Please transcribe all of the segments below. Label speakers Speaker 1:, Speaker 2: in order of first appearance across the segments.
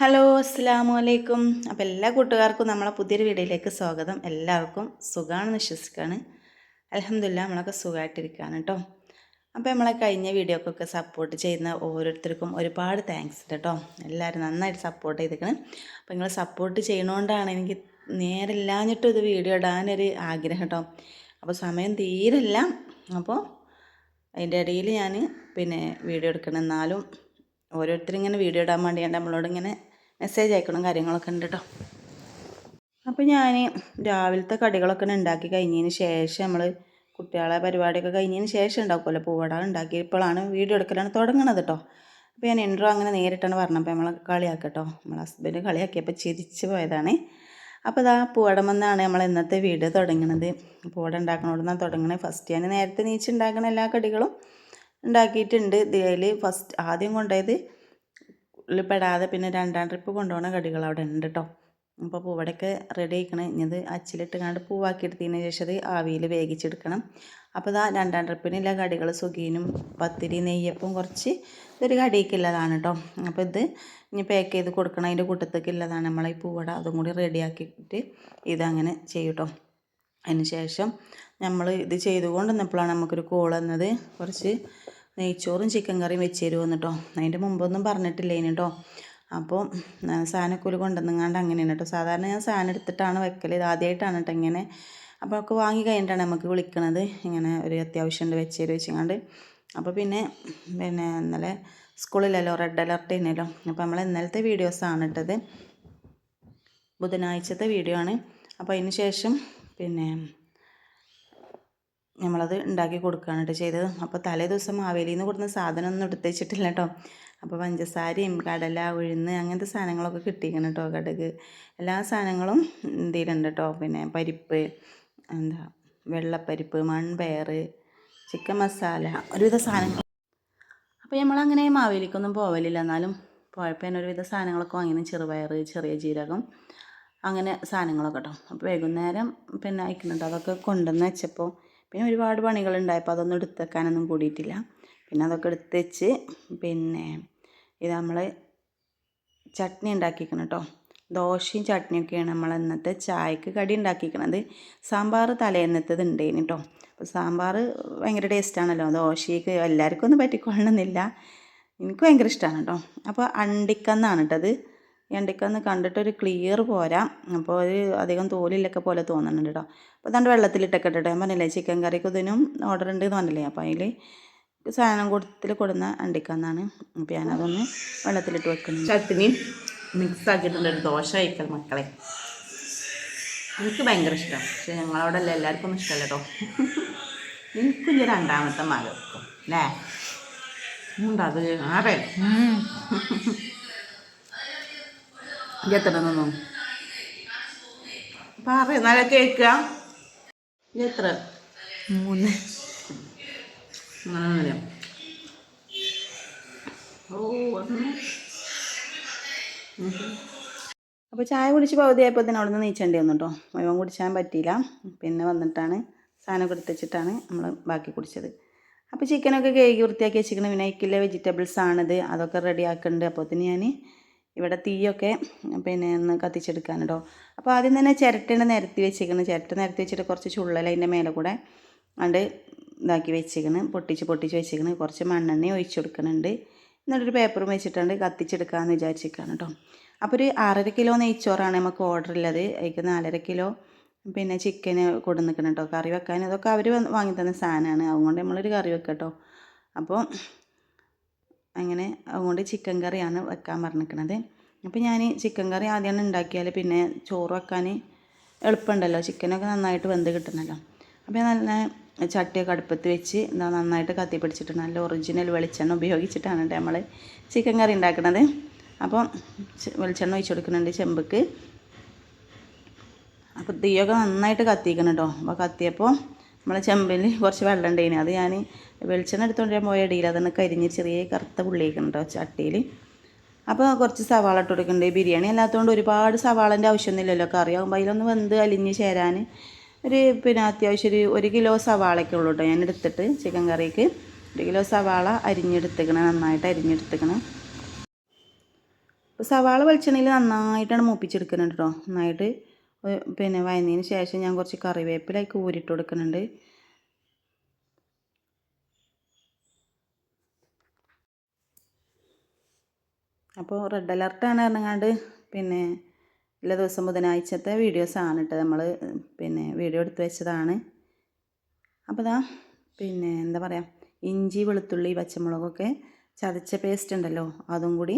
Speaker 1: hello അസ്സാമു അലൈക്കും അപ്പോൾ എല്ലാ കൂട്ടുകാർക്കും നമ്മളെ പുതിയൊരു വീഡിയോയിലേക്ക് സ്വാഗതം എല്ലാവർക്കും സുഖമാണെന്ന് വിശ്വസിക്കുകയാണ് അലഹമില്ല നമ്മളൊക്കെ സുഖമായിട്ടിരിക്കുകയാണ് കേട്ടോ അപ്പോൾ നമ്മളെ കഴിഞ്ഞ വീഡിയോക്കൊക്കെ സപ്പോർട്ട് ചെയ്യുന്ന ഓരോരുത്തർക്കും ഒരുപാട് താങ്ക്സ് കേട്ടോ എല്ലാവരും നന്നായിട്ട് സപ്പോർട്ട് ചെയ്തിരിക്കണം അപ്പോൾ നിങ്ങൾ സപ്പോർട്ട് ചെയ്യണോണ്ടാണ് എനിക്ക് നേരില്ലാഞ്ഞിട്ടും ഇത് വീഡിയോ ഇടാനൊരു ആഗ്രഹം കേട്ടോ അപ്പോൾ സമയം തീരല്ല അപ്പോൾ അതിൻ്റെ ഇടയിൽ ഞാൻ പിന്നെ വീഡിയോ എടുക്കണം എന്നാലും ഓരോരുത്തരും ഇങ്ങനെ വീഡിയോ ഇടാൻ വേണ്ടി നമ്മളോട് ഇങ്ങനെ മെസ്സേജ് അയക്കണം കാര്യങ്ങളൊക്കെ ഉണ്ട് കേട്ടോ അപ്പോൾ ഞാൻ രാവിലത്തെ കടികളൊക്കെ ഉണ്ടാക്കി കഴിഞ്ഞതിന് ശേഷം നമ്മൾ കുട്ടികളെ പരിപാടിയൊക്കെ കഴിഞ്ഞതിന് ശേഷം ഉണ്ടാക്കുമല്ലോ പൂവട ഇപ്പോഴാണ് വീഡിയോ എടുക്കലാണ് തുടങ്ങണത് കേട്ടോ അപ്പോൾ ഞാൻ ഇൻട്രോ അങ്ങനെ നേരിട്ടാണ് നമ്മൾ നമ്മളെ കളിയാക്കട്ടോ നമ്മളെ ഹസ്ബൻഡ് കളിയാക്കിയപ്പോൾ ചിരിച്ചു പോയതാണ് അപ്പോൾ ഇതാ വന്നാണ് നമ്മൾ ഇന്നത്തെ വീഡിയോ തുടങ്ങണത് പൂവട ഉണ്ടാക്കണോട് നിന്നാണ് തുടങ്ങണത് ഫസ്റ്റ് ഞാൻ നേരത്തെ നീച്ചുണ്ടാക്കണ എല്ലാ കടികളും ഉണ്ടാക്കിയിട്ടുണ്ട് ഇതിൽ ഫസ്റ്റ് ആദ്യം കൊണ്ടുപോയത് ഉള്ളിൽ പെടാതെ പിന്നെ രണ്ടാം ട്രിപ്പ് കൊണ്ടുപോകുന്ന കടികൾ അവിടെ ഉണ്ട് കേട്ടോ അപ്പോൾ പൂവടയ്ക്ക് റെഡി ഇനി അത് അച്ചിലിട്ട് കണ്ട് പൂവാക്കി എടുത്തതിന് ശേഷം അത് ആവിയിൽ വേഗിച്ചെടുക്കണം അപ്പോൾ ഇതാ രണ്ടാം ട്രിപ്പിനുള്ള കടികൾ സുഖീനും പത്തിരി നെയ്യപ്പം കുറച്ച് ഇതൊരു കടിക്കുള്ളതാണ് കേട്ടോ അപ്പോൾ ഇത് ഇനി പാക്ക് ചെയ്ത് കൊടുക്കണം അതിൻ്റെ കൂട്ടത്തേക്ക് ഉള്ളതാണ് ഈ പൂവട അതും കൂടി റെഡിയാക്കിയിട്ട് ഇതങ്ങനെ ചെയ്യട്ടോ അതിന് ശേഷം നമ്മൾ ഇത് ചെയ്തുകൊണ്ടിരുന്നപ്പോഴാണ് നമുക്കൊരു കോൾ വന്നത് കുറച്ച് നെയ്ച്ചോറും ചിക്കൻ കറിയും വെച്ച് തരുമെന്ന് കേട്ടോ അതിൻ്റെ മുമ്പൊന്നും പറഞ്ഞിട്ടില്ലേനു കേട്ടോ അപ്പോൾ സാധനക്കൂല് കൊണ്ടുവന്നുങ്ങാണ്ട് അങ്ങനെയാണ് കേട്ടോ സാധാരണ ഞാൻ സാധനം എടുത്തിട്ടാണ് വെക്കൽ ഇത് ആദ്യമായിട്ടാണ് കേട്ടോ ഇങ്ങനെ അപ്പോൾ ഒക്കെ വാങ്ങി കഴിഞ്ഞിട്ടാണ് നമുക്ക് വിളിക്കണത് ഇങ്ങനെ ഒരു അത്യാവശ്യം ഉണ്ട് വെച്ച് തരും അപ്പോൾ പിന്നെ പിന്നെ ഇന്നലെ സ്കൂളിലല്ലോ റെഡ് അലർട്ട് തന്നെയല്ലോ അപ്പോൾ നമ്മൾ ഇന്നലത്തെ വീഡിയോസാണ് ഇട്ടത് ബുധനാഴ്ചത്തെ വീഡിയോ ആണ് അപ്പോൾ അതിന് ശേഷം പിന്നെ നമ്മളത് ഉണ്ടാക്കി കൊടുക്കുകയാണ് കേട്ടോ ചെയ്തത് അപ്പോൾ തലേ ദിവസം മാവേലിയിൽ നിന്ന് കൊടുക്കുന്ന സാധനമൊന്നും എടുത്ത് വെച്ചിട്ടില്ല കേട്ടോ അപ്പോൾ പഞ്ചസാരയും കടല ഉഴുന്ന് അങ്ങനത്തെ സാധനങ്ങളൊക്കെ കിട്ടിയിരിക്കണം കേട്ടോ കടക്ക് എല്ലാ സാധനങ്ങളും എന്തെങ്കിലുണ്ട് കേട്ടോ പിന്നെ പരിപ്പ് എന്താ വെള്ളപ്പരിപ്പ് മൺപയർ ചിക്കൻ മസാല ഒരുവിധ സാധനങ്ങൾ അപ്പോൾ നമ്മളങ്ങനെ മാവേലിക്കൊന്നും പോവലില്ല എന്നാലും പോയപ്പോൾ തന്നെ ഒരുവിധ സാധനങ്ങളൊക്കെ വാങ്ങിയിരുന്നു ചെറുപയർ ചെറിയ ജീരകം അങ്ങനെ സാധനങ്ങളൊക്കെ കേട്ടോ അപ്പോൾ വൈകുന്നേരം പിന്നെ അയക്കുന്നുണ്ട് അതൊക്കെ കൊണ്ടുവന്ന് വെച്ചപ്പോൾ പിന്നെ ഒരുപാട് പണികൾ അപ്പോൾ അതൊന്നും എടുത്തേക്കാനൊന്നും കൂടിയിട്ടില്ല പിന്നെ അതൊക്കെ എടുത്ത് വെച്ച് പിന്നെ ഇത് നമ്മൾ ചട്നി ഉണ്ടാക്കിക്കണം കേട്ടോ ദോശയും ചട്നിയൊക്കെയാണ് നമ്മൾ ഇന്നത്തെ ചായക്ക് കടി ഉണ്ടാക്കിക്കണത് സാമ്പാർ തലേന്നത്തത് ഉണ്ടേന് കേട്ടോ അപ്പോൾ സാമ്പാർ ഭയങ്കര ടേസ്റ്റാണല്ലോ ദോശയ്ക്ക് എല്ലാവർക്കും ഒന്നും പറ്റിക്കൊള്ളണമെന്നില്ല എനിക്ക് ഭയങ്കര ഇഷ്ടമാണ് കേട്ടോ അപ്പോൾ അണ്ടിക്കന്നാണ് കേട്ടത് കണ്ടിട്ട് കണ്ടിട്ടൊരു ക്ലിയർ പോരാ അപ്പോൾ ഒരു അധികം തോലില്ലൊക്കെ പോലെ തോന്നുന്നുണ്ട് കേട്ടോ അപ്പോൾ തണ്ട് വെള്ളത്തിലിട്ടൊക്കെ ഇട്ടിട്ട് ഞാൻ പറഞ്ഞില്ലേ ചിക്കൻ കറിക്ക് ഇതിനും ഓർഡർ ഉണ്ട് എന്ന് പറഞ്ഞില്ലേ അപ്പോൾ അതിൽ സാധനം കൂട്ടത്തിൽ കൊടുന്ന അണ്ടിക്കാന്നാണ് അപ്പോൾ ഞാനതൊന്ന് വെള്ളത്തിലിട്ട് വെക്കുന്നത് ചട്ടിനി മിക്സ് ഒരു ദോശ കഴിക്കൽ മക്കളെ എനിക്ക് ഭയങ്കര ഇഷ്ടമാണ് പക്ഷേ ഞങ്ങളവിടെ അല്ല എല്ലാവർക്കും ഇഷ്ടമല്ല കേട്ടോ എനിക്കും ഇനി രണ്ടാമത്തെ മകൾക്കും അല്ലേ ഉണ്ടാകും ആരെ എത്ര നിന്നു പറ എന്നാലേ കേൾക്കുക എത്ര മൂന്ന് അങ്ങനെ ചായ കുടിച്ച് പകുതിയായപ്പോൾ തന്നെ അവിടെ നിന്ന് നീച്ചേണ്ടി വന്നിട്ടോ കേട്ടോ മൈവം കുടിച്ചാൻ പറ്റിയില്ല പിന്നെ വന്നിട്ടാണ് സാധനം കൊടുത്തുവെച്ചിട്ടാണ് നമ്മൾ ബാക്കി കുടിച്ചത് അപ്പൊ ചിക്കനൊക്കെ കഴുകി വൃത്തിയാക്കി വെച്ചിരിക്കണം പിന്നെ വെജിറ്റബിൾസ് ആണിത് അതൊക്കെ റെഡി ആക്കുന്നുണ്ട് അപ്പോൾ തന്നെ ഞാൻ ഇവിടെ തീയൊക്കെ പിന്നെ ഒന്ന് കത്തിച്ചെടുക്കാൻ കേട്ടോ അപ്പോൾ ആദ്യം തന്നെ ചിരട്ടയാണ് നിരത്തി വെച്ചേക്കുന്നത് ചിരട്ട നിരത്തി വെച്ചിട്ട് കുറച്ച് ചുള്ളൽ അതിൻ്റെ മേലെ കൂടെ അണ്ട് ഇതാക്കി വെച്ചേക്കണ് പൊട്ടിച്ച് പൊട്ടിച്ച് വെച്ചേക്കണ് കുറച്ച് മണ്ണെണ്ണ ഒഴിച്ചു കൊടുക്കുന്നുണ്ട് എന്നിട്ടൊരു പേപ്പറും വെച്ചിട്ടുണ്ട് കത്തിച്ചെടുക്കാമെന്ന് വിചാരിച്ചിരിക്കുകയാണ് കേട്ടോ അപ്പോൾ ഒരു ആറര കിലോ നെയ്ച്ചോറാണ് നമുക്ക് ഓർഡർ ഉള്ളത് അതിക്ക് നാലര കിലോ പിന്നെ ചിക്കന് കൊണ്ടു നിൽക്കണം കേട്ടോ കറി വെക്കാൻ അതൊക്കെ അവർ വാങ്ങി തന്ന സാധനമാണ് അതുകൊണ്ട് നമ്മളൊരു കറി വെക്കാം കേട്ടോ അപ്പോൾ അങ്ങനെ അതുകൊണ്ട് ചിക്കൻ കറിയാണ് വെക്കാൻ പറഞ്ഞിരിക്കുന്നത് അപ്പോൾ ഞാൻ ചിക്കൻ കറി ആദ്യമാണ് ഉണ്ടാക്കിയാൽ പിന്നെ ചോറ് വെക്കാൻ എളുപ്പമുണ്ടല്ലോ ചിക്കനൊക്കെ നന്നായിട്ട് വെന്ത് കിട്ടണമല്ലോ അപ്പോൾ നല്ല ചട്ടിയൊക്കെ അടുപ്പത്ത് വെച്ച് എന്താ നന്നായിട്ട് കത്തി പിടിച്ചിട്ട് നല്ല ഒറിജിനൽ വെളിച്ചെണ്ണ ഉപയോഗിച്ചിട്ടാണ് നമ്മൾ ചിക്കൻ കറി ഉണ്ടാക്കുന്നത് അപ്പം വെളിച്ചെണ്ണ ഒഴിച്ചു കൊടുക്കുന്നുണ്ട് ചെമ്പക്ക് അപ്പോൾ തീയൊക്കെ നന്നായിട്ട് കത്തിക്കണം കേട്ടോ അപ്പോൾ കത്തിയപ്പോൾ നമ്മളെ ചെമ്പിൽ കുറച്ച് വെള്ളം ഉണ്ടായിന് അത് ഞാൻ വെളിച്ചെണ്ണ എടുത്തുകൊണ്ട് പോയ ഇടയിൽ അതൊന്ന് കരിഞ്ഞ് ചെറിയ കറുത്ത പുള്ളിയൊക്കെ ചട്ടിയിൽ അപ്പോൾ കുറച്ച് സവാള ഇട്ട് കൊടുക്കുന്നുണ്ട് ബിരിയാണി അല്ലാത്തതുകൊണ്ട് ഒരുപാട് സവാളൻ്റെ ആവശ്യമൊന്നുമില്ലല്ലോ കറിയാകുമ്പോൾ അതിലൊന്ന് വെന്ത് അലിഞ്ഞ് ചേരാൻ ഒരു പിന്നെ അത്യാവശ്യം ഒരു ഒരു കിലോ സവാളയൊക്കെ ഉള്ളൂ കേട്ടോ ഞാൻ എടുത്തിട്ട് ചിക്കൻ കറിക്ക് ഒരു കിലോ സവാള അരിഞ്ഞെടുത്തേക്കണം നന്നായിട്ട് അരിഞ്ഞെടുത്തേക്കണം അപ്പോൾ സവാള വെളിച്ചെണ്ണയിൽ നന്നായിട്ടാണ് മൂപ്പിച്ചെടുക്കുന്നത് കേട്ടോ നന്നായിട്ട് പിന്നെ വയന്നതിന് ശേഷം ഞാൻ കുറച്ച് കറിവേപ്പിലേക്ക് ഊരിട്ട് കൊടുക്കുന്നുണ്ട് അപ്പോൾ റെഡ് അലർട്ടാണ് ഇറങ്ങാണ്ട് പിന്നെ എല്ലാ ദിവസം ബുധനാഴ്ചത്തെ വീഡിയോസാണ് കേട്ടോ നമ്മൾ പിന്നെ വീഡിയോ എടുത്ത് വെച്ചതാണ് അപ്പോൾ ഇതാ പിന്നെ എന്താ പറയുക ഇഞ്ചി വെളുത്തുള്ളി പച്ചമുളകൊക്കെ ചതച്ച പേസ്റ്റ് ഉണ്ടല്ലോ അതും കൂടി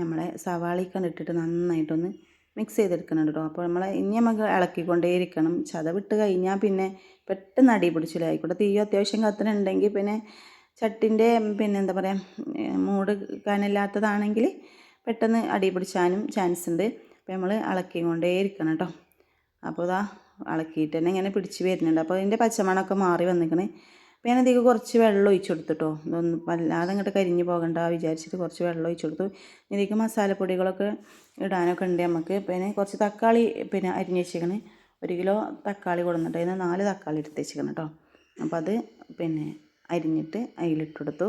Speaker 1: നമ്മളെ സവാളി കണ്ടിട്ടിട്ട് നന്നായിട്ടൊന്ന് മിക്സ് ചെയ്തെടുക്കണം കേട്ടോ അപ്പോൾ നമ്മൾ ഇനി നമുക്ക് ഇളക്കിക്കൊണ്ടേയിരിക്കണം ചതവിട്ട് കഴിഞ്ഞാൽ പിന്നെ പെട്ടെന്ന് അടി പിടിച്ചില്ലായിക്കോട്ടെ തീയോ അത്യാവശ്യം കത്തിനുണ്ടെങ്കിൽ പിന്നെ ചട്ടിൻ്റെ പിന്നെ എന്താ പറയുക മൂട് കാനില്ലാത്തതാണെങ്കിൽ പെട്ടെന്ന് അടി പിടിച്ചാനും ചാൻസ് ഉണ്ട് അപ്പോൾ നമ്മൾ ഇളക്കിക്കൊണ്ടേ ഇരിക്കണം കേട്ടോ അപ്പോൾ ഇതാ ഇളക്കിയിട്ട് തന്നെ ഇങ്ങനെ പിടിച്ച് വരുന്നുണ്ട് അപ്പോൾ ഇതിൻ്റെ പച്ചമണമൊക്കെ മാറി വന്നിക്കണേ അപ്പോൾ ഞാനതിലേക്ക് കുറച്ച് വെള്ളം ഒഴിച്ചു കൊടുത്തിട്ടോ ഇതൊന്ന് വല്ലാതെ അങ്ങോട്ട് കരിഞ്ഞ് പോകണ്ട വിചാരിച്ചിട്ട് കുറച്ച് വെള്ളം ഒഴിച്ചു കൊടുത്തു ഇതിലേക്ക് മസാലപ്പൊടികളൊക്കെ ഇടാനൊക്കെ ഉണ്ട് നമുക്ക് പിന്നെ കുറച്ച് തക്കാളി പിന്നെ അരിഞ്ഞ് വെച്ചേക്കണ് ഒരു കിലോ തക്കാളി കൊടുത്തിട്ട് അതിന് നാല് തക്കാളി എടുത്ത് വെച്ചേക്കണം കേട്ടോ അപ്പോൾ അത് പിന്നെ അരിഞ്ഞിട്ട് അതിലിട്ട് കൊടുത്തു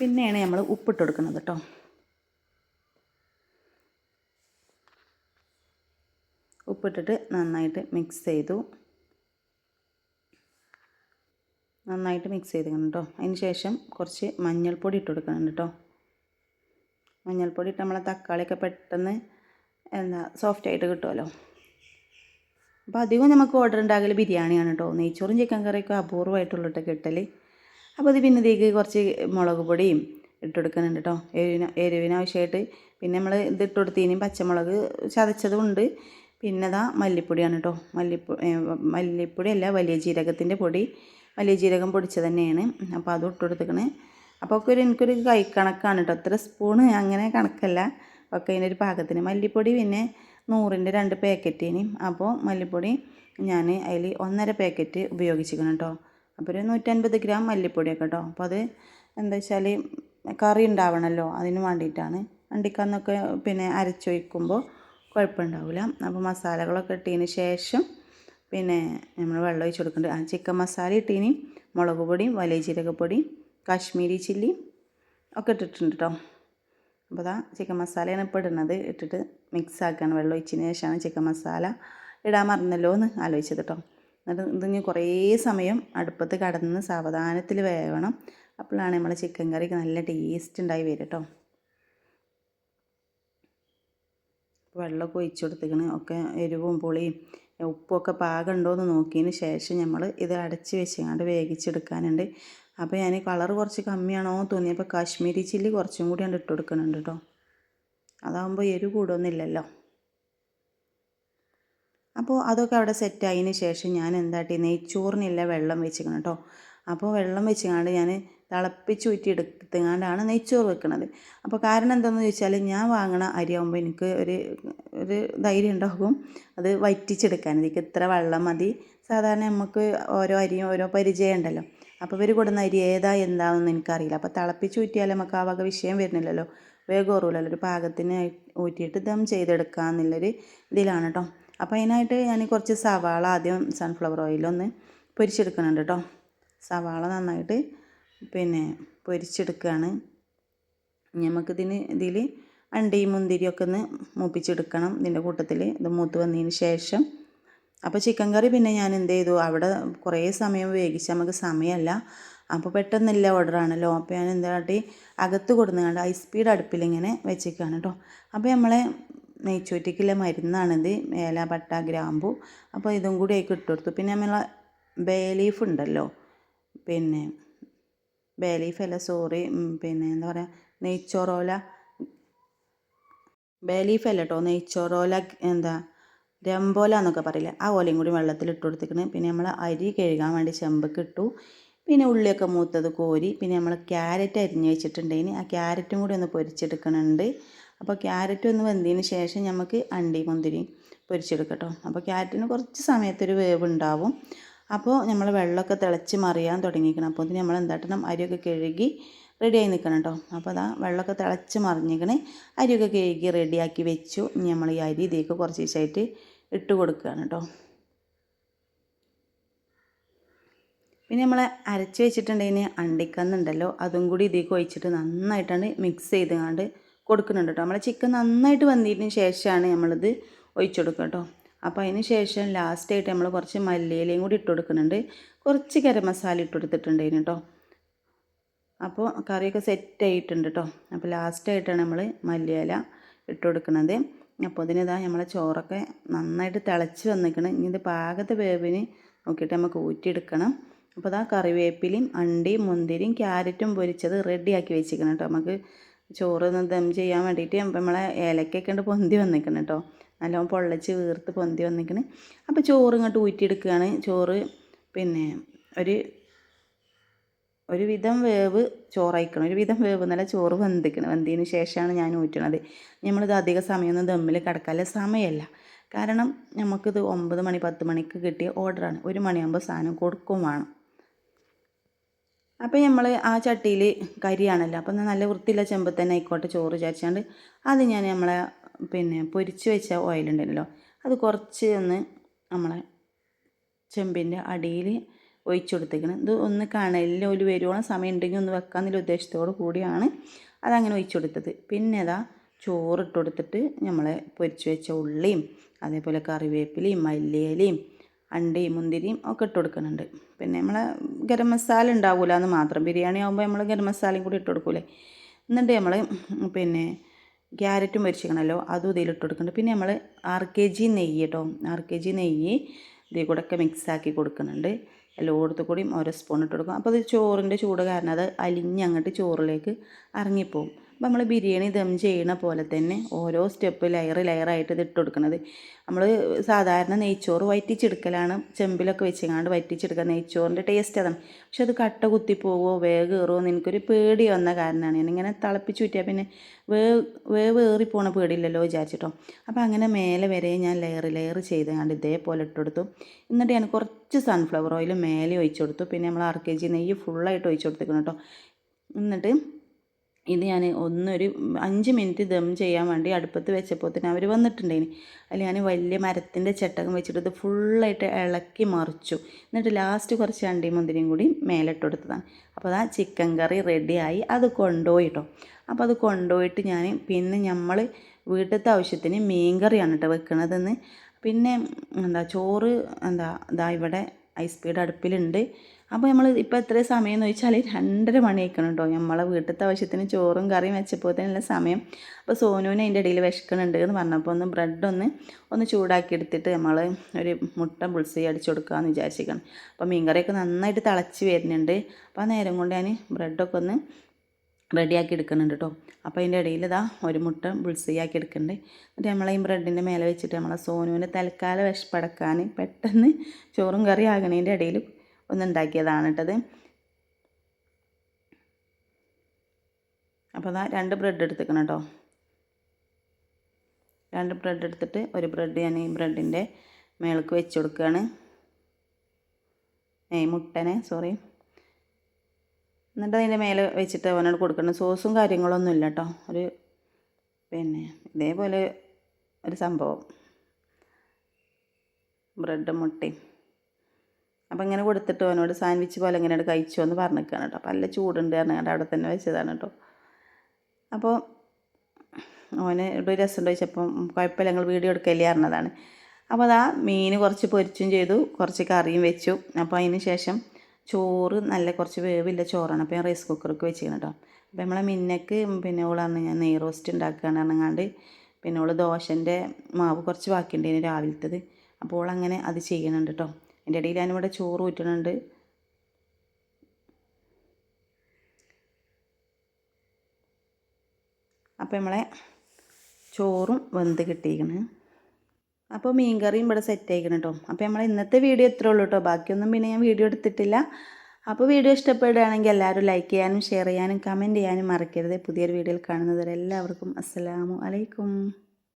Speaker 1: പിന്നെയാണ് നമ്മൾ ഉപ്പിട്ട് കൊടുക്കുന്നത് കേട്ടോ ഉപ്പിട്ടിട്ട് നന്നായിട്ട് മിക്സ് ചെയ്തു നന്നായിട്ട് മിക്സ് ചെയ്തിക്കണം കേട്ടോ അതിന് ശേഷം കുറച്ച് മഞ്ഞൾപ്പൊടി ഇട്ട് കൊടുക്കണം കേട്ടോ മഞ്ഞൾപ്പൊടി ഇട്ട് നമ്മളെ തക്കാളിയൊക്കെ പെട്ടെന്ന് എന്താ സോഫ്റ്റ് ആയിട്ട് കിട്ടുമല്ലോ അപ്പോൾ അധികം നമുക്ക് ഓർഡർ ഉണ്ടാകൽ ബിരിയാണിയാണ് കേട്ടോ നെയ്ച്ചോറും ചിക്കൻ കറിയൊക്കെ അപൂർവമായിട്ടുള്ളിട്ട് കിട്ടൽ അപ്പോൾ അത് പിന്നെ ഇതിലേക്ക് കുറച്ച് മുളക് പൊടിയും ഇട്ട് കൊടുക്കുന്നുണ്ട് കേട്ടോ എരിവിന് എരിവിനാവശ്യമായിട്ട് പിന്നെ നമ്മൾ ഇത് ഇട്ട് കൊടുത്തതിനും പച്ചമുളക് ചതച്ചതുമുണ്ട് പിന്നെ അതാ മല്ലിപ്പൊടിയാണ് കേട്ടോ മല്ലിപ്പൊടി മല്ലിപ്പൊടിയല്ല അല്ല വലിയ ജീരകത്തിൻ്റെ പൊടി വലിയ ജീരകം പൊടിച്ചത് തന്നെയാണ് അപ്പോൾ അത് ഇട്ട് അപ്പോൾ ഒക്കെ ഒരു എനിക്കൊരു കൈ കണക്കാണ് കേട്ടോ അത്ര സ്പൂണ് അങ്ങനെ കണക്കല്ല ഒക്കെ ഒരു പാകത്തിന് മല്ലിപ്പൊടി പിന്നെ നൂറിൻ്റെ രണ്ട് പാക്കറ്റിന് അപ്പോൾ മല്ലിപ്പൊടി ഞാൻ അതിൽ ഒന്നര പാക്കറ്റ് ഉപയോഗിച്ചിരിക്കണം കേട്ടോ അപ്പോൾ ഒരു നൂറ്റൻപത് ഗ്രാം മല്ലിപ്പൊടിയൊക്കെ കേട്ടോ അപ്പോൾ അത് എന്താ വെച്ചാൽ കറി ഉണ്ടാവണമല്ലോ അതിന് വേണ്ടിയിട്ടാണ് അണ്ടിക്കാന്നൊക്കെ പിന്നെ അരച്ചൊഴിക്കുമ്പോൾ കുഴപ്പമുണ്ടാവില്ല അപ്പോൾ മസാലകളൊക്കെ ഇട്ടതിന് ശേഷം പിന്നെ നമ്മൾ വെള്ളം ഒഴിച്ച് കൊടുക്കേണ്ടത് ആ ചിക്കൻ മസാല ഇട്ടിനി മുളക് പൊടിയും വലിയ ജീരകപ്പൊടിയും കാശ്മീരി ചില്ലി ഒക്കെ ഇട്ടിട്ടുണ്ട് കേട്ടോ അപ്പോൾ അതാ ചിക്കൻ മസാലയാണ് ഇപ്പോൾ ഇടുന്നത് ഇട്ടിട്ട് മിക്സ് ആക്കുകയാണ് വെള്ളം ഒഴിച്ചതിന് ശേഷമാണ് ചിക്കൻ മസാല ഇടാൻ മറന്നല്ലോ എന്ന് ആലോചിച്ചത് കേട്ടോ എന്നിട്ട് ഇതിന് കുറേ സമയം അടുപ്പത്ത് കടന്ന് സാവധാനത്തിൽ വേവണം അപ്പോഴാണ് നമ്മൾ ചിക്കൻ കറിക്ക് നല്ല ടേസ്റ്റ് ഉണ്ടായി വരും കേട്ടോ വെള്ളമൊക്കെ ഒഴിച്ചു കൊടുത്തേക്കണ് ഒക്കെ എരിവും പുളിയും ഉപ്പൊക്കെ പാകമുണ്ടോ എന്ന് നോക്കിയതിന് ശേഷം നമ്മൾ ഇത് അടച്ച് വെച്ചങ്ങാണ്ട് വേവിച്ചെടുക്കാനുണ്ട് അപ്പോൾ ഞാൻ കളർ കുറച്ച് കമ്മിയാണോ എന്ന് തോന്നിയപ്പോൾ കാശ്മീരി ചില്ലി കുറച്ചും കൂടി ഇട്ട് കൊടുക്കുന്നുണ്ട് കേട്ടോ അതാകുമ്പോൾ എരു കൂടൊന്നുമില്ലല്ലോ അപ്പോൾ അതൊക്കെ അവിടെ സെറ്റായതിന് ശേഷം ഞാൻ എന്താട്ടി നെയ്ച്ചോറിനില്ല വെള്ളം വെച്ചിരിക്കണം കേട്ടോ അപ്പോൾ വെള്ളം വെച്ചങ്ങാണ്ട് ഞാൻ തിളപ്പിച്ചൂറ്റി എടുത്തങ്ങാണ്ടാണ് നെയ്ച്ചോറ് വെക്കുന്നത് അപ്പോൾ കാരണം എന്താണെന്ന് ചോദിച്ചാൽ ഞാൻ വാങ്ങണ അരിയാകുമ്പോൾ എനിക്ക് ഒരു ഒരു ധൈര്യം ഉണ്ടാകും അത് വറ്റിച്ചെടുക്കാൻ എനിക്ക് ഇത്ര വെള്ളം മതി സാധാരണ നമുക്ക് ഓരോ അരിയും ഓരോ പരിചയം ഉണ്ടല്ലോ അപ്പോൾ ഇവർ കൂടുന്ന അരി ഏതാ എന്താണെന്ന് എനിക്കറിയില്ല അപ്പോൾ തിളപ്പിച്ചൂറ്റിയാൽ നമുക്ക് ആ വക വിഷയം വരുന്നില്ലല്ലോ വേഗം ഓറൂലല്ലോ ഒരു പാകത്തിന് ഊറ്റിയിട്ട് ദം എന്നുള്ളൊരു ഇതിലാണ് കേട്ടോ അപ്പോൾ അതിനായിട്ട് ഞാൻ കുറച്ച് സവാള ആദ്യം സൺഫ്ലവർ ഓയിലൊന്ന് പൊരിച്ചെടുക്കുന്നുണ്ട് കേട്ടോ സവാള നന്നായിട്ട് പിന്നെ പൊരിച്ചെടുക്കുകയാണ് നമുക്കിതിന് ഇതിൽ അണ്ടിയും മുന്തിരിയൊക്കെ ഒന്ന് മൂപ്പിച്ചെടുക്കണം ഇതിൻ്റെ കൂട്ടത്തിൽ ഇത് മൂത്ത് വന്നതിന് ശേഷം അപ്പോൾ ചിക്കൻ കറി പിന്നെ ഞാൻ എന്ത് ചെയ്തു അവിടെ കുറേ സമയം വേവിച്ച് നമുക്ക് സമയമല്ല അപ്പോൾ പെട്ടെന്നില്ല ഓർഡറാണല്ലോ അപ്പോൾ ഞാൻ എന്താ കാട്ടി അകത്ത് കൊടുന്ന് കണ്ട് ഹൈ സ്പീഡ് അടുപ്പിൽ ഇങ്ങനെ വെച്ചേക്കാണ് കേട്ടോ അപ്പോൾ നമ്മളെ നെയ്ച്ചൂറ്റിക്കുള്ള മരുന്നാണിത് ഏല പട്ട ഗ്രാമ്പു അപ്പോൾ ഇതും കൂടി അതിൽ കൊടുത്തു പിന്നെ നമ്മളെ ബേ ലീഫ് ഉണ്ടല്ലോ പിന്നെ ബേലീഫ് അല്ല സോറി പിന്നെ എന്താ പറയുക നെയ്ച്ചോറോല ബേലീഫ് അല്ല കേട്ടോ നെയ്ച്ചോറോല എന്താ രംബോല എന്നൊക്കെ പറയില്ല ആ ഓലയും കൂടി വെള്ളത്തിൽ ഇട്ട് കൊടുത്തിക്കണ് പിന്നെ നമ്മൾ അരി കഴുകാൻ വേണ്ടി ചെമ്പക്ക് ഇട്ടു പിന്നെ ഉള്ളിയൊക്കെ മൂത്തത് കോരി പിന്നെ നമ്മൾ ക്യാരറ്റ് അരിഞ്ഞ് വെച്ചിട്ടുണ്ടെങ്കിൽ ആ ക്യാരറ്റും കൂടി ഒന്ന് പൊരിച്ചെടുക്കണുണ്ട് അപ്പോൾ ക്യാരറ്റ് ഒന്ന് വെന്തതിന് ശേഷം നമുക്ക് അണ്ടി മുന്തിരി പൊരിച്ചെടുക്കട്ടോ അപ്പോൾ ക്യാരറ്റിന് കുറച്ച് സമയത്തൊരു വേവ് ഉണ്ടാവും അപ്പോൾ നമ്മൾ വെള്ളമൊക്കെ തിളച്ച് മറിയാൻ തുടങ്ങിയിരിക്കണം അപ്പോൾ ഇതിന് നമ്മൾ എന്താട്ടണം അരിയൊക്കെ കഴുകി റെഡിയായി നിൽക്കണം കേട്ടോ അപ്പോൾ അതാ വെള്ളമൊക്കെ തിളച്ച് മറിഞ്ഞിക്കണേ അരിയൊക്കെ കഴുകി റെഡിയാക്കി വെച്ചു ഇനി നമ്മൾ ഈ അരി ഇതിലേക്ക് കുറച്ച് ദിവസമായിട്ട് ഇട്ട് കൊടുക്കുകയാണ് കേട്ടോ പിന്നെ നമ്മൾ അരച്ച് വെച്ചിട്ടുണ്ടെങ്കിൽ അണ്ടിക്കന്നുണ്ടല്ലോ അതും കൂടി ഇതേക്ക് ഒഴിച്ചിട്ട് നന്നായിട്ടാണ് മിക്സ് ചെയ്ത് കൊടുക്കുന്നുണ്ട് കേട്ടോ നമ്മളെ ചിക്കൻ നന്നായിട്ട് വന്നതിന് ശേഷമാണ് നമ്മളിത് ഒഴിച്ചു കൊടുക്കുക കേട്ടോ അപ്പോൾ അതിന് ശേഷം ലാസ്റ്റായിട്ട് നമ്മൾ കുറച്ച് മല്ലിയിലയും കൂടി ഇട്ട് കൊടുക്കുന്നുണ്ട് കുറച്ച് ഗരം മസാല ഇട്ട് അതിന് കേട്ടോ അപ്പോൾ കറിയൊക്കെ സെറ്റ് ആയിട്ടുണ്ട് കേട്ടോ അപ്പോൾ ലാസ്റ്റായിട്ടാണ് നമ്മൾ മല്ലിയില ഇട്ട് കൊടുക്കുന്നത് അപ്പോൾ ഇതിനിതാ നമ്മളെ ചോറൊക്കെ നന്നായിട്ട് തിളച്ച് വന്നിരിക്കണം ഇനി ഇത് പാകത്തെ വേവിന് നോക്കിയിട്ട് നമുക്ക് ഊറ്റിയെടുക്കണം അപ്പോൾ അതാ കറിവേപ്പിലയും അണ്ടിയും മുന്തിരിയും ക്യാരറ്റും പൊരിച്ചത് റെഡിയാക്കി വെച്ചിരിക്കണം കേട്ടോ നമുക്ക് ചോറ് ദം ചെയ്യാൻ വേണ്ടിയിട്ട് നമ്മളെ ഏലക്കൊക്കെ ഉണ്ട് പൊന്തി വന്നിരിക്കണം കേട്ടോ നല്ലോണം പൊള്ളച്ച് വീർത്ത് പൊന്തി വന്നിക്കണ് അപ്പോൾ ചോറ് ഇങ്ങോട്ട് ഊറ്റിയെടുക്കുകയാണ് ചോറ് പിന്നെ ഒരു ഒരു വിധം വേവ് ചോറായിക്കണം ഒരു വിധം വേവ് എന്നല്ല ചോറ് വെന്തിക്കണം വെന്തിന് ശേഷമാണ് ഞാൻ ഊറ്റണത് നമ്മളിത് അധിക സമയമൊന്നും ദമ്മിൽ കിടക്കാല്ല സമയമല്ല കാരണം നമുക്കിത് ഒമ്പത് മണി പത്ത് മണിക്ക് കിട്ടിയ ഓർഡറാണ് ഒരു മണിയാകുമ്പോൾ സാധനം കൊടുക്കും വേണം അപ്പോൾ നമ്മൾ ആ ചട്ടിയിൽ കരിയാണല്ലോ അപ്പം നല്ല വൃത്തിയുള്ള ചെമ്പ് തന്നെ ആയിക്കോട്ടെ ചോറ് ചാച്ചാണ്ട് അത് ഞാൻ നമ്മളെ പിന്നെ പൊരിച്ച് വെച്ച ഓയിലുണ്ടല്ലോ അത് കുറച്ച് ഒന്ന് നമ്മളെ ചെമ്പിൻ്റെ അടിയിൽ ഒഴിച്ചു കൊടുത്തേക്കണം ഇത് ഒന്ന് കണലിൽ ഒരു വരുവോളം സമയം ഉണ്ടെങ്കിൽ ഒന്ന് വെക്കാമെന്നുള്ള ഉദ്ദേശത്തോടു കൂടിയാണ് അതങ്ങനെ ഒഴിച്ചു കൊടുത്തത് പിന്നെ അതാ ചോറിട്ട് കൊടുത്തിട്ട് നമ്മളെ പൊരിച്ച് വെച്ച ഉള്ളിയും അതേപോലെ കറിവേപ്പിലയും മല്ലിയിലയും അണ്ടയും മുന്തിരിയും ഒക്കെ ഇട്ട് കൊടുക്കുന്നുണ്ട് പിന്നെ നമ്മളെ ഗരം മസാല ഉണ്ടാവില്ല എന്ന് മാത്രം ബിരിയാണി ആകുമ്പോൾ നമ്മൾ ഗരം മസാലയും കൂടി ഇട്ട് കൊടുക്കൂലേ എന്നിട്ട് നമ്മൾ പിന്നെ ക്യാരറ്റും പൊരിച്ചിരിക്കണമല്ലോ അതും ഇതിലിട്ട് കൊടുക്കുന്നുണ്ട് പിന്നെ നമ്മൾ ആർ കെ ജി നെയ്യ് കേട്ടോ ആർ കെ ജി നെയ്യ് ഇതിൽ കൂടെ ഒക്കെ മിക്സാക്കി കൊടുക്കുന്നുണ്ട് എല്ലായിടത്തു കൂടിയും ഓരോ സ്പൂൺ ഇട്ട് കൊടുക്കും അപ്പോൾ അത് ചോറിൻ്റെ ചൂട് കാരണം അത് അലിഞ്ഞ് അങ്ങോട്ട് ചോറിലേക്ക് ഇറങ്ങിപ്പോവും അപ്പോൾ നമ്മൾ ബിരിയാണി ദം ചെയ്യണ പോലെ തന്നെ ഓരോ സ്റ്റെപ്പ് ലെയർ ലെയറായിട്ട് ഇത് ഇട്ട് കൊടുക്കുന്നത് നമ്മൾ സാധാരണ നെയ്ച്ചോറ് വറ്റിച്ചെടുക്കലാണ് ചെമ്പിലൊക്കെ വെച്ചെങ്ങാണ്ട് വറ്റിച്ചെടുക്കുക നെയ്ച്ചോറിൻ്റെ ടേസ്റ്റ് അതാണ് പക്ഷെ അത് കട്ട കുത്തിപ്പോവോ വേവ് കയറുമോ എന്ന് എനിക്കൊരു പേടി വന്ന കാരണമാണ് ഞാനിങ്ങനെ തിളപ്പിച്ച് ചുറ്റിയാൽ പിന്നെ വേവ് വേവ് ഏറിപ്പോണ പേടിയില്ലല്ലോ വിചാരിച്ചിട്ടോ അപ്പോൾ അങ്ങനെ മേലെ വരെ ഞാൻ ലെയർ ലെയർ ചെയ്ത് കണ്ട് ഇതേപോലെ കൊടുത്തു എന്നിട്ട് ഞാൻ കുറച്ച് സൺഫ്ലവർ ഓയിൽ മേലെ ഒഴിച്ചു കൊടുത്തു പിന്നെ നമ്മൾ ആർ കെ ജി നെയ്യ് ഫുള്ളായിട്ട് ഒഴിച്ചു കൊടുത്തിരിക്കണം കേട്ടോ എന്നിട്ട് ഇത് ഞാൻ ഒന്നൊരു അഞ്ച് മിനിറ്റ് ദം ചെയ്യാൻ വേണ്ടി അടുപ്പത്ത് വെച്ചപ്പോൾ തന്നെ അവർ വന്നിട്ടുണ്ടായിന് അതിൽ ഞാൻ വലിയ മരത്തിൻ്റെ ചട്ടകം വെച്ചിട്ട് ഇത് ഫുള്ളായിട്ട് ഇളക്കി മറിച്ചു എന്നിട്ട് ലാസ്റ്റ് കുറച്ച് അണ്ടി മുന്തിരിയും കൂടി മേലിട്ട് കൊടുത്തതാണ് അപ്പോൾ ആ ചിക്കൻ കറി റെഡിയായി അത് കൊണ്ടുപോയിട്ടോ അപ്പോൾ അത് കൊണ്ടുപോയിട്ട് ഞാൻ പിന്നെ നമ്മൾ വീട്ടിലത്തെ ആവശ്യത്തിന് മീൻ കറിയാണ് കേട്ടോ വെക്കണതെന്ന് പിന്നെ എന്താ ചോറ് എന്താ ഇതാ ഇവിടെ ഹൈ സ്പീഡ് അടുപ്പിലുണ്ട് അപ്പോൾ നമ്മൾ ഇപ്പോൾ എത്ര സമയം എന്ന് വെച്ചാൽ രണ്ടര മണിയായിക്കണം കേട്ടോ നമ്മളെ വീട്ടിലത്തെ ആവശ്യത്തിന് ചോറും കറിയും വെച്ചപ്പോഴത്തേനുള്ള സമയം അപ്പോൾ സോനുവിനെ അതിൻ്റെ ഇടയിൽ വിശക്കണുണ്ട് എന്ന് പറഞ്ഞപ്പോൾ ഒന്ന് ബ്രെഡ് ഒന്ന് ഒന്ന് ചൂടാക്കി എടുത്തിട്ട് നമ്മൾ ഒരു മുട്ട പുളിസി അടിച്ചു കൊടുക്കാമെന്ന് വിചാരിച്ചിരിക്കണം അപ്പോൾ മീൻകറിയൊക്കെ നന്നായിട്ട് തിളച്ച് വരുന്നുണ്ട് അപ്പോൾ ആ നേരം കൊണ്ട് ഞാൻ ബ്രെഡൊക്കെ ഒന്ന് റെഡിയാക്കി എടുക്കുന്നുണ്ട് കേട്ടോ അപ്പോൾ അതിൻ്റെ ഇടയിൽ ഇതാ ഒരു മുട്ട ബുൾസയാക്കി എടുക്കുന്നുണ്ട് എന്നിട്ട് നമ്മളെ ഈ ബ്രെഡിൻ്റെ മേലെ വെച്ചിട്ട് നമ്മളെ സോനുവിനെ തൽക്കാലം വിഷപ്പടക്കാൻ പെട്ടെന്ന് ചോറും കറി ആകണേൻ്റെ ഇടയിൽ ഒന്നുണ്ടാക്കിയതാണ് കേട്ടത് അപ്പോൾ അതാ രണ്ട് ബ്രെഡ് എടുത്തേക്കണം കേട്ടോ രണ്ട് ബ്രെഡ് എടുത്തിട്ട് ഒരു ബ്രെഡ് ഞാൻ ഈ ബ്രെഡിൻ്റെ മേൾക്ക് വെച്ച് കൊടുക്കുകയാണ് ഏയ് മുട്ടനെ സോറി എന്നിട്ട് അതിൻ്റെ മേലെ വെച്ചിട്ട് അവനോട് കൊടുക്കണം സോസും കാര്യങ്ങളൊന്നും ഇല്ല കേട്ടോ ഒരു പിന്നെ ഇതേപോലെ ഒരു സംഭവം ബ്രെഡും മുട്ടയും അപ്പോൾ ഇങ്ങനെ കൊടുത്തിട്ട് അവനോട് സാൻഡ്വിച്ച് പോലെ ഇങ്ങനെ കഴിച്ചോ എന്ന് പറഞ്ഞിരിക്കുകയാണ് കേട്ടോ അപ്പം നല്ല ചൂടുണ്ട് പറഞ്ഞാണ്ട് അവിടെ തന്നെ വെച്ചതാണ് കേട്ടോ അപ്പോൾ അവന് ഇവിടെ രസം ചോദിച്ചപ്പം കുഴപ്പമില്ല ഞങ്ങൾ വീഡിയോ എടുക്കല്ലേ അറിഞ്ഞതാണ് അപ്പോൾ അതാ മീൻ കുറച്ച് പൊരിച്ചും ചെയ്തു കുറച്ച് കറിയും വെച്ചു അപ്പോൾ അതിന് ശേഷം ചോറ് നല്ല കുറച്ച് വേവില്ല ചോറാണ് അപ്പോൾ ഞാൻ റൈസ് കുക്കറൊക്കെ വെച്ചിരിക്കണം കേട്ടോ അപ്പോൾ നമ്മളെ മിന്നക്ക് പിന്നെ ഓളാണ് ഞാൻ നെയ് റോസ്റ്റ് ഉണ്ടാക്കുകയാണ് പറഞ്ഞാണ്ട് പിന്നെ ഓൾ ദോശൻ്റെ മാവ് കുറച്ച് ബാക്കിയുണ്ട് ഇനി രാവിലത്തേത് അപ്പോൾ ഓളങ്ങനെ അത് ചെയ്യണുണ്ട് കേട്ടോ എൻ്റെ ഇടയിൽ ഞാനിവിടെ ചോറ് ഊറ്റണുണ്ട് അപ്പോൾ നമ്മളെ ചോറും വെന്ത് കിട്ടിയിരിക്കണ് അപ്പോൾ മീൻകറിയും ഇവിടെ സെറ്റ് ആയിക്കണം കേട്ടോ അപ്പോൾ നമ്മൾ ഇന്നത്തെ വീഡിയോ ഇത്രേ ഉള്ളൂ കേട്ടോ ബാക്കിയൊന്നും പിന്നെ ഞാൻ വീഡിയോ എടുത്തിട്ടില്ല അപ്പോൾ വീഡിയോ ഇഷ്ടപ്പെടുകയാണെങ്കിൽ എല്ലാവരും ലൈക്ക് ചെയ്യാനും ഷെയർ ചെയ്യാനും കമൻറ്റ് ചെയ്യാനും മറക്കരുത് പുതിയൊരു വീഡിയോയിൽ കാണുന്നവരെല്ലാവർക്കും അസ്സലാമു അലൈക്കും